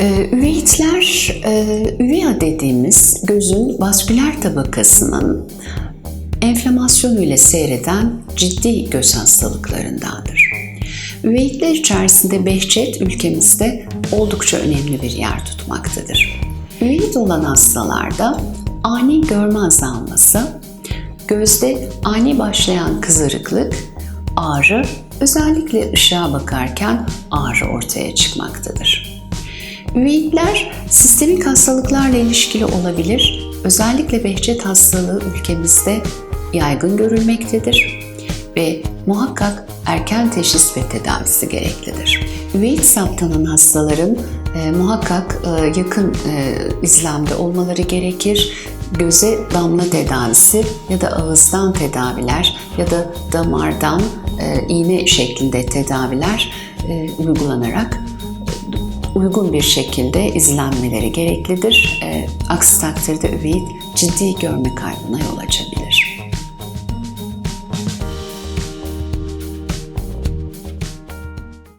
Ee, üveitler, e, dediğimiz gözün vasküler tabakasının enflamasyonu ile seyreden ciddi göz hastalıklarındandır. Üveitler içerisinde Behçet ülkemizde oldukça önemli bir yer tutmaktadır. Üveit olan hastalarda ani görme azalması, gözde ani başlayan kızarıklık, ağrı, özellikle ışığa bakarken ağrı ortaya çıkmaktadır. Üveitler sistemik hastalıklarla ilişkili olabilir. Özellikle Behçet hastalığı ülkemizde yaygın görülmektedir ve muhakkak erken teşhis ve tedavisi gereklidir. Üveit saptanan hastaların e, muhakkak e, yakın e, izlemde olmaları gerekir. Göze damla tedavisi ya da ağızdan tedaviler ya da damardan e, iğne şeklinde tedaviler e, uygulanarak uygun bir şekilde izlenmeleri gereklidir. E, aksi takdirde üveit ciddi görme kaybına yol açabilir.